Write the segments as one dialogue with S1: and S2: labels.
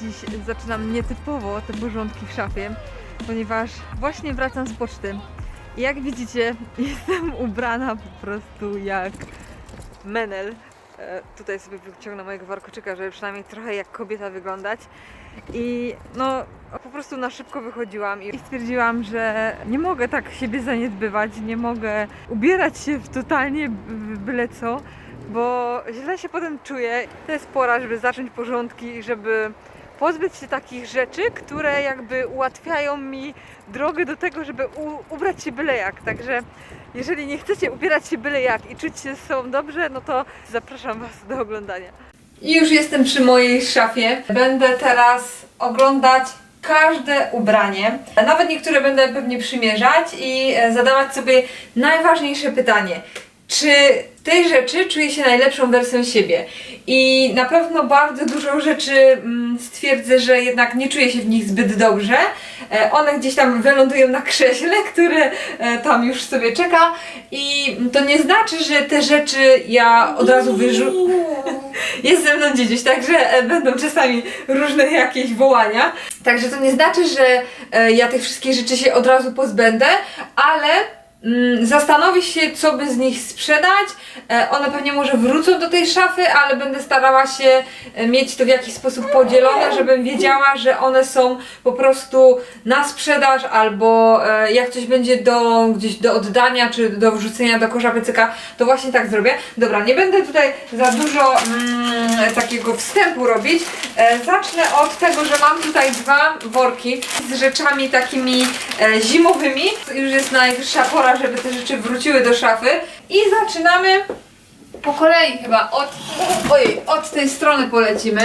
S1: Dziś zaczynam nietypowo te porządki w szafie, ponieważ właśnie wracam z poczty. I jak widzicie, jestem ubrana po prostu jak menel. E, Tutaj sobie wyciągnę mojego warkoczyka, żeby przynajmniej trochę jak kobieta wyglądać. I no, po prostu na szybko wychodziłam i stwierdziłam, że nie mogę tak siebie zaniedbywać, nie mogę ubierać się w totalnie byle co, bo źle się potem czuję. To jest pora, żeby zacząć porządki i żeby pozbyć się takich rzeczy, które jakby ułatwiają mi drogę do tego, żeby ubrać się byle jak. Także jeżeli nie chcecie ubierać się byle jak i czuć się z sobą dobrze, no to zapraszam Was do oglądania. I już jestem przy mojej szafie. Będę teraz oglądać każde ubranie. Nawet niektóre będę pewnie przymierzać i e, zadawać sobie najważniejsze pytanie. Czy tej rzeczy czuję się najlepszą wersją siebie? I na pewno bardzo dużo rzeczy mm, stwierdzę, że jednak nie czuję się w nich zbyt dobrze. E, One gdzieś tam wylądują na krześle, które e, tam już sobie czeka. I to nie znaczy, że te rzeczy ja od razu wyrzucę. Jest ze mną dziedziuś, także e, będą czasami różne jakieś wołania. Także to nie znaczy, że ja tych wszystkich rzeczy się od razu pozbędę, ale zastanowię się, co by z nich sprzedać. E, one pewnie może wrócą do tej szafy, ale będę starała się e, mieć to w jakiś sposób podzielone, żebym wiedziała, że one są po prostu na sprzedaż albo e, jak coś będzie do, gdzieś do oddania czy do wrzucenia do kosza piecyka, to właśnie tak zrobię. Dobra, nie będę tutaj za dużo mm, takiego wstępu robić. Zacznę od tego, że mam tutaj dwa worki z rzeczami takimi zimowymi. Już jest najwyższa pora, żeby te rzeczy wróciły do szafy. I zaczynamy po kolei chyba od, ojej, od tej strony polecimy.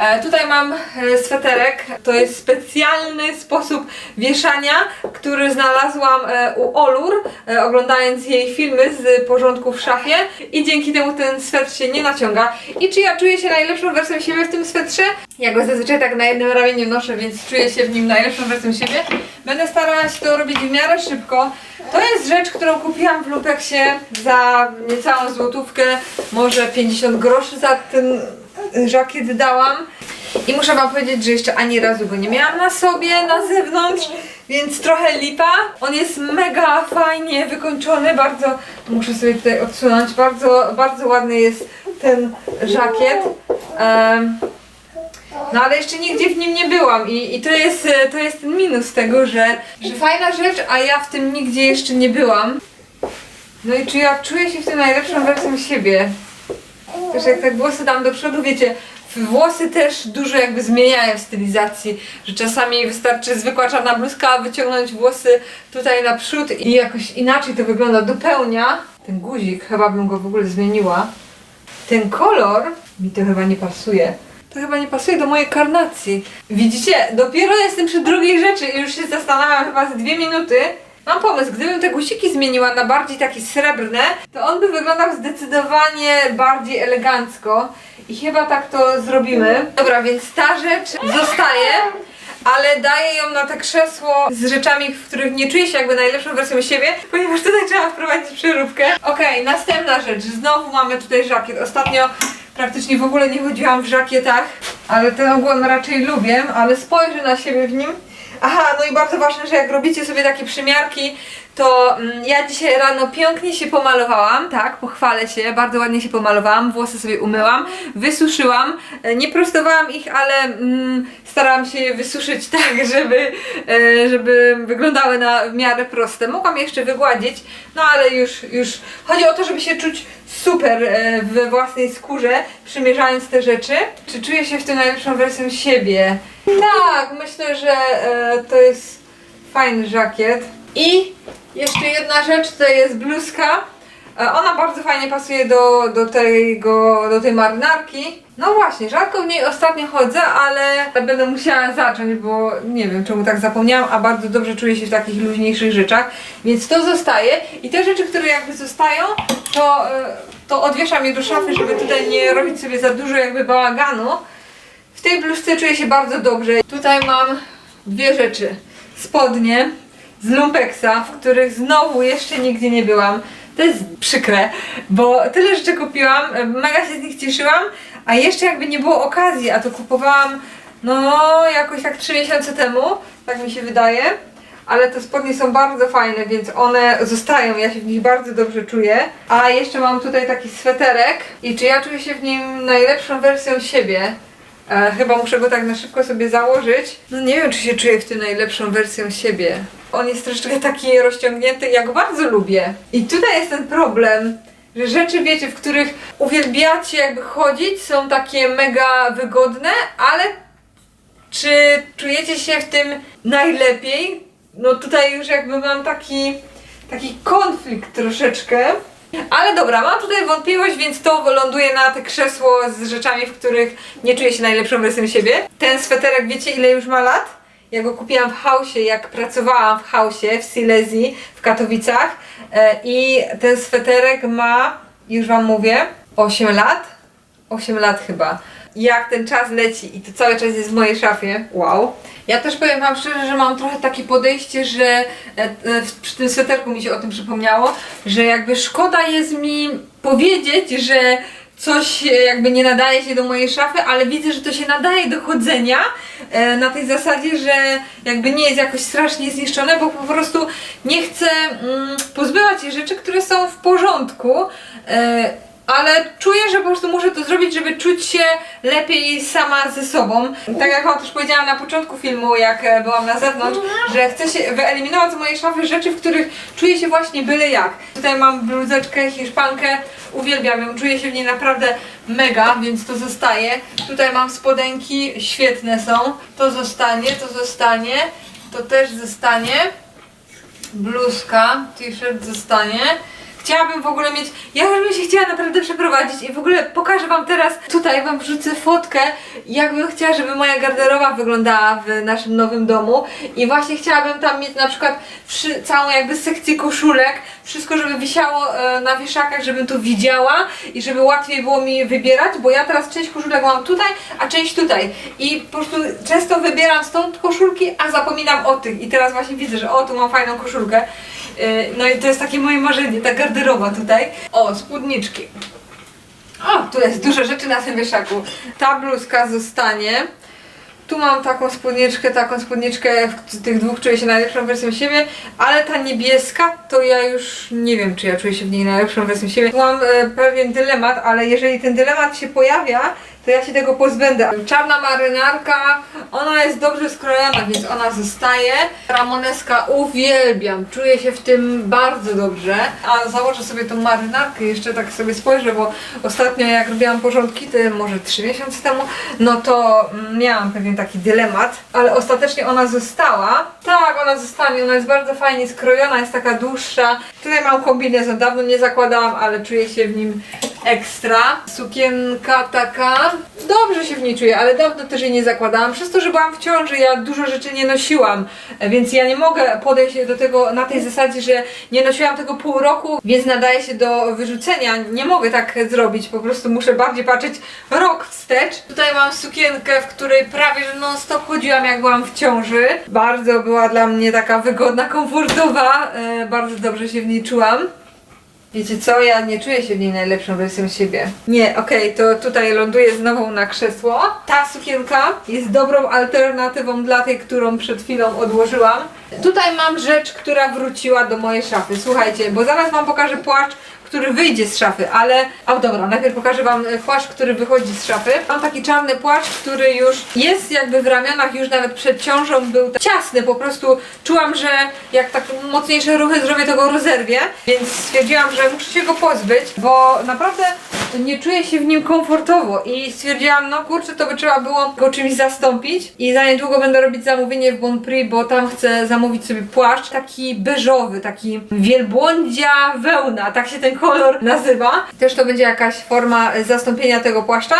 S1: E, tutaj mam e, sweterek. To jest specjalny sposób wieszania, który znalazłam e, u Olur, oglądając jej filmy z porządku w szafie i dzięki temu ten swetr się nie naciąga. I czy ja czuję się najlepszą wersją siebie w tym swetrze? Ja go zazwyczaj tak na jednym ramieniu noszę, więc czuję się w nim najlepszą wersją siebie. Będę starała się to robić w miarę szybko. To jest rzecz, którą kupiłam w Lumpeksie za niecałą złotówkę, może 50 groszy za ten żakiet dałam. I muszę wam powiedzieć, że jeszcze ani razu go nie miałam na sobie, na zewnątrz, więc trochę lipa. On jest mega fajnie wykończony, bardzo, muszę sobie tutaj odsunąć, bardzo, bardzo ładny jest ten żakiet. Em, no ale jeszcze nigdzie w nim nie byłam i, i to, jest, e, to jest ten minus tego, że, że fajna rzecz, a ja w tym nigdzie jeszcze nie byłam. No i czy ja czuję się w tym najlepszą wersją siebie? Też jak tak włosy dam do przodu, wiecie, włosy też dużo jakby zmieniają w stylizacji, że czasami wystarczy zwykła czarna bluzka, wyciągnąć włosy tutaj naprzód i jakoś inaczej to wygląda, dopełnia. Ten guzik, chyba bym go w ogóle zmieniła. Ten kolor mi to chyba nie pasuje. To chyba nie pasuje do mojej karnacji. Widzicie, dopiero jestem przy drugiej rzeczy i już się zastanawiam chyba z dwie minuty. Mam pomysł, gdybym te guziki zmieniła na bardziej takie srebrne, to on by wyglądał zdecydowanie bardziej elegancko. I chyba tak to zrobimy. Dobra, więc ta rzecz zostaje, ale daję ją na te krzesło z rzeczami, w których nie czuję się jakby najlepszą wersją siebie, ponieważ tutaj trzeba wprowadzić przeróbkę. Okej, następna rzecz. Znowu mamy tutaj żakiet. Ostatnio praktycznie w ogóle nie chodziłam w żakietach, ale ten ogon raczej lubię, ale spojrzę na siebie w nim. Aha, no i bardzo ważne, że jak robicie sobie takie przymiarki, to mm, ja dzisiaj rano pięknie się pomalowałam, tak, pochwalę się, bardzo ładnie się pomalowałam, włosy sobie umyłam, wysuszyłam, e, nie prostowałam ich, ale mm, starałam się je wysuszyć tak, żeby, e, żeby wyglądały na w miarę proste. Mogłam jeszcze wygładzić, no ale już, już chodzi o to, żeby się czuć super e, we własnej skórze, przymierzając te rzeczy. Czy czuję się w tym najlepszą wersją siebie? Tak, myślę, że to jest fajny żakiet. I jeszcze jedna rzecz, to jest bluzka. E, Ona bardzo fajnie pasuje do, do, tego, do tej marynarki. No właśnie, rzadko w niej ostatnio chodzę, ale będę musiała zacząć, bo nie wiem czemu tak zapomniałam, a bardzo dobrze czuję się w takich luźniejszych rzeczach, więc to zostaje. I te rzeczy, które jakby zostają, to, e, to odwieszam je do szafy, żeby tutaj nie robić sobie za dużo jakby bałaganu. W tej bluzce czuję się bardzo dobrze. Tutaj mam dwie rzeczy. Spodnie z Lumpeksa, w których znowu jeszcze nigdzie nie byłam. To jest przykre, bo tyle rzeczy kupiłam, mega się z nich cieszyłam, a jeszcze jakby nie było okazji, a to kupowałam no jakoś tak 3 miesiące temu, tak mi się wydaje. Ale te spodnie są bardzo fajne, więc one zostają, ja się w nich bardzo dobrze czuję. A jeszcze mam tutaj taki sweterek i czy ja czuję się w nim najlepszą wersją siebie? E, chyba muszę go tak na szybko sobie założyć. No nie wiem, czy się czuję w tym najlepszą wersją siebie. On jest troszeczkę taki rozciągnięty, ja go bardzo lubię. I tutaj jest ten problem, że rzeczy, wiecie, w których uwielbiacie jakby chodzić, są takie mega wygodne, ale czy czujecie się w tym najlepiej? No tutaj już jakby mam taki, taki konflikt troszeczkę. Ale dobra, mam tutaj wątpliwość, więc to ląduje na te krzesło z rzeczami, w których nie czuję się najlepszą wersją siebie. Ten sweterek, wiecie ile już ma lat? Ja go kupiłam w Hausie, jak pracowałam w Hausie w Silesii w Katowicach. E, I ten sweterek ma, już wam mówię, 8 lat. 8 lat chyba. Jak ten czas leci i to cały czas jest w mojej szafie. Wow. Ja też powiem wam szczerze, że mam trochę takie podejście, że e, e, przy tym sweterku mi się o tym przypomniało, że jakby szkoda jest mi powiedzieć, że coś e, jakby nie nadaje się do mojej szafy, ale widzę, że to się nadaje do chodzenia na tej zasadzie, że jakby nie jest jakoś strasznie zniszczone, bo po prostu nie chcę mm, pozbywać się rzeczy, które są w porządku. Ale czuję, że po prostu muszę to zrobić, żeby czuć się lepiej sama ze sobą. Tak jak wam też powiedziałam na początku filmu, jak e, byłam na zewnątrz, że chcę się wyeliminować z mojej szafy rzeczy, w których czuję się właśnie byle jak. Tutaj mam bluzeczkę, hiszpankę, uwielbiam ją, czuję się w niej naprawdę mega, więc to zostaje. Tutaj mam spodenki, świetne są. To zostanie, to zostanie, to też zostanie bluzka, t-shirt zostanie. Chciałabym w ogóle mieć, ja już bym się chciała naprawdę przeprowadzić i w ogóle pokażę wam teraz, tutaj wam wrzucę fotkę, jakbym chciała, żeby moja garderoba wyglądała w naszym nowym domu. I właśnie chciałabym tam mieć na przykład przy, całą jakby sekcję koszulek, wszystko żeby wisiało e, na wieszakach, żebym to widziała i żeby łatwiej było mi wybierać, bo ja teraz część koszulek mam tutaj, a część tutaj. I po prostu często wybieram stąd koszulki, a zapominam o tych. I teraz właśnie widzę, że o tu mam fajną koszulkę No i to jest takie moje marzenie, ta garderoba tutaj. O, spódniczki. O, tu jest dużo rzeczy na tym wieszaku. Ta bluzka zostanie. Tu mam taką spódniczkę, taką spódniczkę, w tych dwóch czuję się najlepszą wersją siebie, ale ta niebieska, to ja już nie wiem, czy ja czuję się w niej najlepszą wersją siebie. Mam e, pewien dylemat, ale jeżeli ten dylemat się pojawia, to ja się tego pozbędę. Czarna marynarka, ona jest dobrze skrojona, więc ona zostaje. Ramoneska uwielbiam, czuję się w tym bardzo dobrze. A założę sobie tą marynarkę, jeszcze tak sobie spojrzę, bo ostatnio jak robiłam porządki, to może 3 miesiące temu, no to mm, miałam pewien taki dylemat, ale ostatecznie ona została. Tak, ona zostanie, ona jest bardzo fajnie skrojona, jest taka dłuższa. Tutaj mam kombinezon, dawno nie zakładałam, ale czuję się w nim ekstra. Sukienka taka. Dobrze się w niej czuję, ale dawno też jej nie zakładałam. Przez to, że byłam w ciąży, ja dużo rzeczy nie nosiłam, więc ja nie mogę podejść do tego na tej zasadzie, że nie nosiłam tego pół roku, więc nadaje się do wyrzucenia. Nie mogę tak zrobić, po prostu muszę bardziej patrzeć rok wstecz. Tutaj mam sukienkę, w której prawie że non stop chodziłam, jak byłam w ciąży. Bardzo była dla mnie taka wygodna, komfortowa, e, bardzo dobrze się w niej czułam. Wiecie co, ja nie czuję się w niej najlepszą wersją siebie. Nie, okej, to tutaj ląduję znowu na krzesło. Ta sukienka jest dobrą alternatywą dla tej, którą przed chwilą odłożyłam. Tutaj mam rzecz, która wróciła do mojej szafy. Słuchajcie, bo zaraz wam pokażę płaszcz, który wyjdzie z szafy, ale... O dobra, najpierw pokażę wam e, płaszcz, który wychodzi z szafy. Mam taki czarny płaszcz, który już jest jakby w ramionach, już nawet przed ciążą był tak ciasny, po prostu czułam, że jak tak mocniejsze ruchy zrobię, to go rozerwię, więc stwierdziłam, że muszę się go pozbyć, bo naprawdę nie czuję się w nim komfortowo i stwierdziłam, no kurczę, to by trzeba było go czymś zastąpić i za niedługo będę robić zamówienie w Bon Prix, bo tam chcę zamówić sobie płaszcz taki beżowy, taki wielbłądzia wełna, tak się ten kolor nazywa. Też to będzie jakaś forma e, zastąpienia tego płaszcza,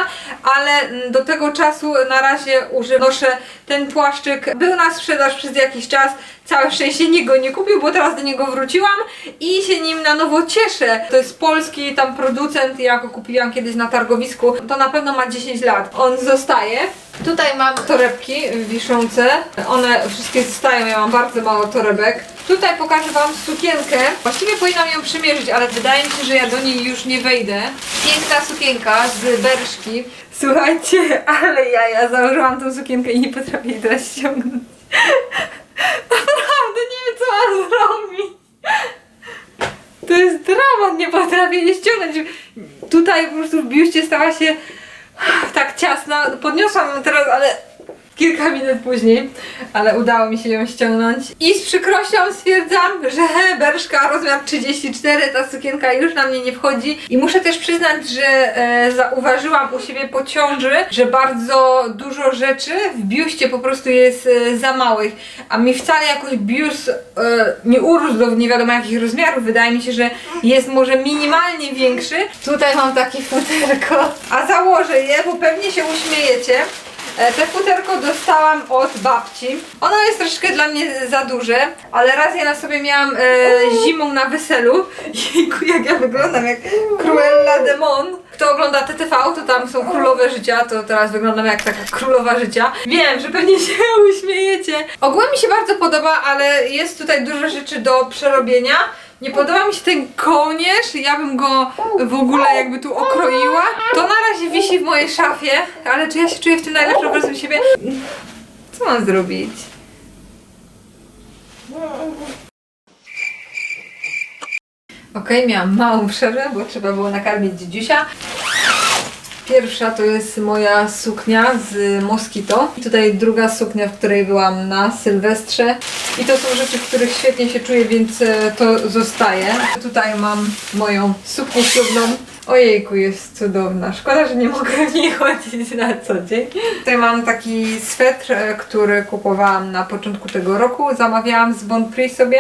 S1: ale do tego czasu na razie używam, noszę ten płaszczyk. Był na sprzedaż przez jakiś czas, Całe szczęście nikt go nie kupił, bo teraz do niego wróciłam i się nim na nowo cieszę. To jest polski tam producent, ja go kupiłam kiedyś na targowisku. To na pewno ma 10 lat. On zostaje. Tutaj mam torebki wiszące. One wszystkie zostają, ja mam bardzo mało torebek. Tutaj pokażę Wam sukienkę. Właściwie powinnam ją przymierzyć, ale wydaje mi się, że ja do niej już nie wejdę. Piękna sukienka z berszki. Słuchajcie, ale ja, ja założyłam tą sukienkę i nie potrafię jej teraz ściągnąć. Naprawdę nie wiem, co mam zrobić. To jest dramat, nie potrafię jej ściągnąć. Tutaj po prostu w biuście stała się tak ciasna. Podniosłam ją teraz, ale kilka minut później, ale udało mi się ją ściągnąć. I z przykrością stwierdzam, że berszka rozmiar 34, ta sukienka już na mnie nie wchodzi. I muszę też przyznać, że e, zauważyłam u siebie po ciąży, że bardzo dużo rzeczy w biuście po prostu jest e, za małych, a mi wcale jakoś biust e, nie urósł do nie wiadomo jakich rozmiarów. Wydaje mi się, że jest może minimalnie większy. Tutaj mam takie futerko, a założę je, bo pewnie się uśmiejecie. E, Te futerko dostałam od babci. Ono jest troszeczkę dla mnie za duże, ale raz je na sobie miałam e, zimą na weselu. Jejku, jak ja wyglądam jak Cruella de Mon. Kto ogląda TTV, to tam są królowe życia, to teraz wyglądam jak taka królowa życia. Wiem, że pewnie się uśmiejecie. Ogółem mi się bardzo podoba, ale jest tutaj dużo rzeczy do przerobienia. Nie podoba mi się ten kołnierz, ja bym go w ogóle jakby tu okroiła. To na razie wisi w mojej szafie, ale czy ja się czuję w tym najlepszym obrazem siebie? Co mam zrobić? Okej, miałam małą przerwę, bo trzeba było nakarmić dzidziusia. Pierwsza to jest moja suknia z Moskito. I tutaj druga suknia, w której byłam na Sylwestrze. I to są rzeczy, w których świetnie się czuję, więc e, to zostaje. Tutaj mam moją suknię ślubną. Ojejku, jest cudowna. Szkoda, że nie mogę w niej chodzić na co dzień. Tutaj mam taki swetr, e, który kupowałam na początku tego roku. Zamawiałam z Bon sobie,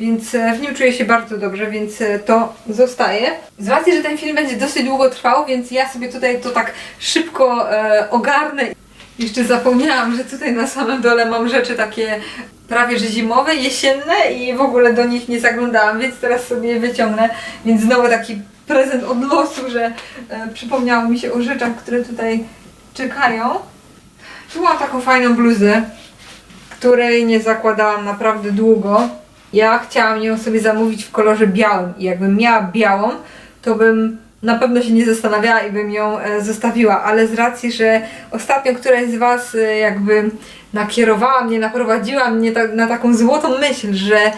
S1: więc e, w nim czuję się bardzo dobrze, więc e, to zostaje. Z racji, że ten film będzie dosyć długo trwał, więc ja sobie tutaj to tak szybko e, ogarnę. Jeszcze zapomniałam, że tutaj na samym dole mam rzeczy takie prawie że zimowe, jesienne i w ogóle do nich nie zaglądałam, więc teraz sobie wyciągnę. Więc znowu taki prezent od losu, że e, przypomniało mi się o rzeczach, które tutaj czekają. Tu mam taką fajną bluzę, której nie zakładałam naprawdę długo. Ja chciałam ją sobie zamówić w kolorze białym i jakbym miała białą, to bym na pewno się nie zastanawiała i bym ją e, zostawiła, ale z racji, że ostatnio któraś z Was e, jakby nakierowała mnie, naprowadziła mnie ta, na taką złotą myśl, że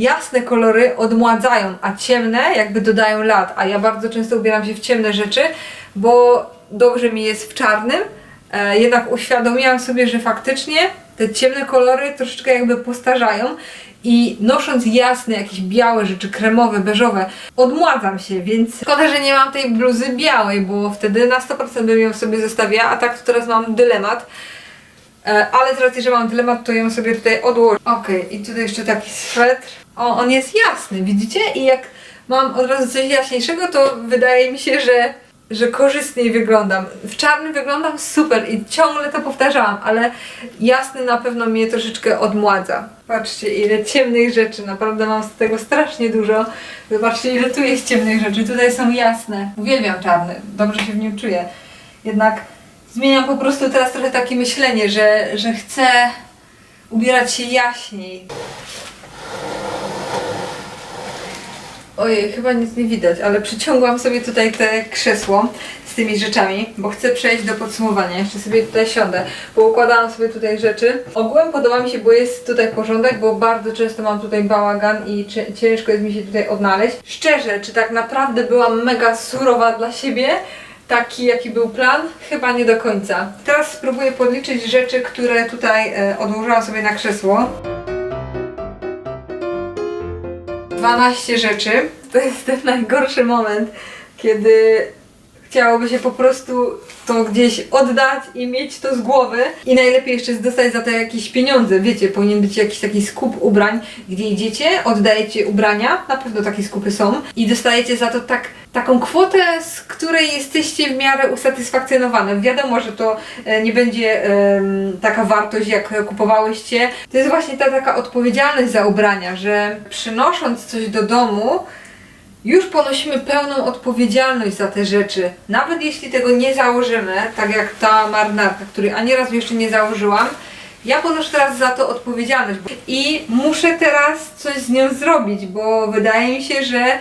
S1: jasne kolory odmładzają, a ciemne jakby dodają lat, a ja bardzo często ubieram się w ciemne rzeczy, bo dobrze mi jest w czarnym, e, jednak uświadomiłam sobie, że faktycznie te ciemne kolory troszeczkę jakby postarzają i nosząc jasne, jakieś białe rzeczy, kremowe, beżowe, odmładzam się, więc szkoda, że nie mam tej bluzy białej, bo wtedy na 100% bym ją sobie zostawiła, a tak to teraz mam dylemat. E, ale z racji, że mam dylemat, to ją sobie tutaj odłożę. Okej, i tutaj jeszcze taki swetr. O, on jest jasny, widzicie? I jak mam od razu coś jaśniejszego, to wydaje mi się, że, że korzystniej wyglądam. W czarnym wyglądam super i ciągle to powtarzałam, ale jasny na pewno mnie troszeczkę odmładza. Patrzcie, ile ciemnych rzeczy, naprawdę mam z tego strasznie dużo. Zobaczcie, ile tu jest ciemnych rzeczy, tutaj są jasne. Uwielbiam czarny, dobrze się w nim czuję. Jednak zmieniam po prostu teraz trochę takie myślenie, że, że chcę ubierać się jaśniej. Ojej, chyba nic nie widać, ale przyciągłam sobie tutaj te krzesło z tymi rzeczami, bo chcę przejść do podsumowania. Jeszcze sobie tutaj siądę, bo układałam sobie tutaj rzeczy. Ogółem podoba mi się, bo jest tutaj porządek, bo bardzo często mam tutaj bałagan i ciężko jest mi się tutaj odnaleźć. Szczerze, czy tak naprawdę byłam mega surowa dla siebie? Taki, jaki był plan? Chyba nie do końca. Teraz spróbuję podliczyć rzeczy, które tutaj e, odłożyłam sobie na krzesło. 12 rzeczy. To jest ten najgorszy moment, kiedy chciałoby się po prostu to gdzieś oddać i mieć to z głowy. I najlepiej jeszcze dostać za to jakieś pieniądze. Wiecie, powinien być jakiś taki skup ubrań, gdzie idziecie, oddajecie ubrania, na pewno takie skupy są, i dostajecie za to tak, taką kwotę, z której jesteście w miarę usatysfakcjonowane. Wiadomo, że to e, nie będzie em, taka wartość, jak kupowałyście. To jest właśnie ta taka odpowiedzialność za ubrania, że przynosząc coś do domu, już ponosimy pełną odpowiedzialność za te rzeczy. Nawet jeśli tego nie założymy, tak jak ta marynarka, której ani razu jeszcze nie założyłam, ja ponoszę teraz za to odpowiedzialność i muszę teraz coś z nią zrobić, bo wydaje mi się, że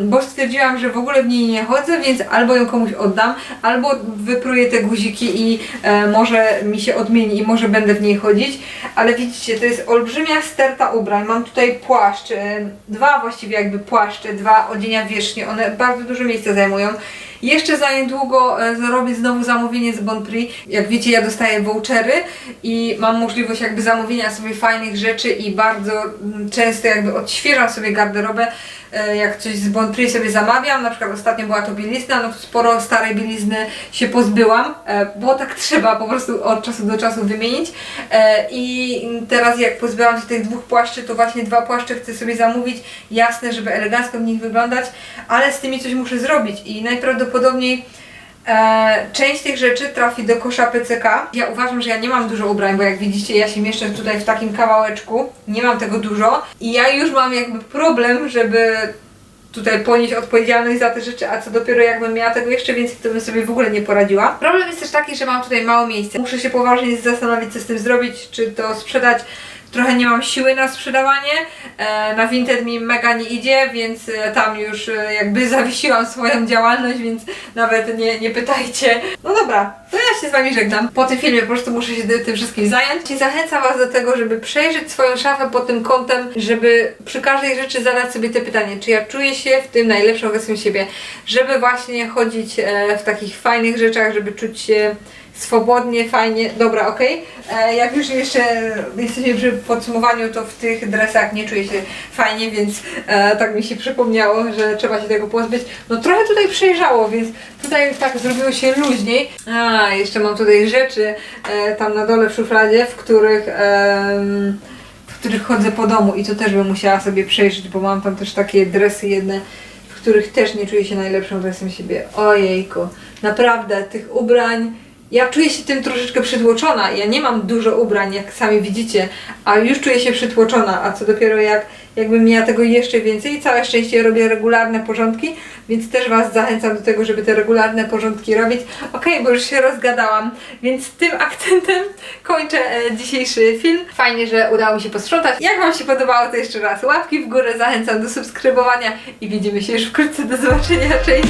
S1: bo stwierdziłam, że w ogóle w niej nie chodzę, więc albo ją komuś oddam, albo wypruję te guziki i e, może mi się odmieni i może będę w niej chodzić. Ale widzicie, to jest olbrzymia sterta ubrań. Mam tutaj płaszcz, e, dwa właściwie jakby płaszcze, dwa odzienia wierzchnie. One bardzo dużo miejsca zajmują. Jeszcze za niedługo e, zrobię znowu zamówienie z Bon Prix. Jak wiecie, ja dostaję vouchery i mam możliwość jakby zamówienia sobie fajnych rzeczy i bardzo mm, często jakby odświeżam sobie garderobę. E, Jak coś z Bon Prix sobie zamawiam, na przykład ostatnio była to bielizna, no sporo starej bielizny się pozbyłam, e, bo tak trzeba po prostu od czasu do czasu wymienić. I teraz jak pozbyłam się tych dwóch płaszczy, to właśnie dwa płaszcze chcę sobie zamówić. Jasne, żeby elegancko w nich wyglądać, ale z tymi coś muszę zrobić i najprawdopodobniej E, część tych rzeczy trafi do kosza PCK. Ja uważam, że ja nie mam dużo ubrań, bo jak widzicie, ja się mieszczę tutaj w takim kawałeczku. Nie mam tego dużo i ja już mam jakby problem, żeby tutaj ponieść odpowiedzialność za te rzeczy, a co dopiero jakbym miała tego jeszcze więcej, to bym sobie w ogóle nie poradziła. Problem jest też taki, że mam tutaj mało miejsca. Muszę się poważnie zastanowić, co z tym zrobić, czy to sprzedać. Trochę nie mam siły na sprzedawanie. E, na Vinted mi mega nie idzie, więc e, tam już e, jakby zawiesiłam swoją działalność, więc nawet nie, nie pytajcie. No dobra, to ja się z Wami żegnam. Po tym filmie po prostu muszę się tym wszystkim zająć. I zachęcam Was do tego, żeby przejrzeć swoją szafę pod tym kątem, żeby przy każdej rzeczy zadać sobie te pytanie, czy ja czuję się w tym najlepszą wersją siebie, żeby właśnie chodzić w takich fajnych rzeczach, żeby czuć się swobodnie, fajnie, dobra, okej. E, Jak już jeszcze jesteśmy przy podsumowaniu, to w tych dresach nie czuję się fajnie, więc e, tak mi się przypomniało, że trzeba się tego pozbyć. No trochę tutaj przejrzało, więc tutaj tak zrobiło się luźniej. A, jeszcze mam tutaj rzeczy e, tam na dole w szufladzie, w których... w których chodzę po domu i to też bym musiała sobie przejrzeć, bo mam tam też takie dresy jedne, w których też nie czuję się najlepszą wersją siebie. Ojejku, naprawdę tych ubrań. Ja czuję się tym troszeczkę przytłoczona. Ja nie mam dużo ubrań, jak sami widzicie, a już czuję się przytłoczona, a co dopiero jak jakbym miała tego jeszcze więcej. Całe szczęście robię regularne porządki, więc też Was zachęcam do tego, żeby te regularne porządki robić. Okej, bo już się rozgadałam, więc tym akcentem kończę e, dzisiejszy film. Fajnie, że udało mi się posprzątać. Jak Wam się podobało, to jeszcze raz łapki w górę, zachęcam do subskrybowania i widzimy się już wkrótce. Do zobaczenia, cześć!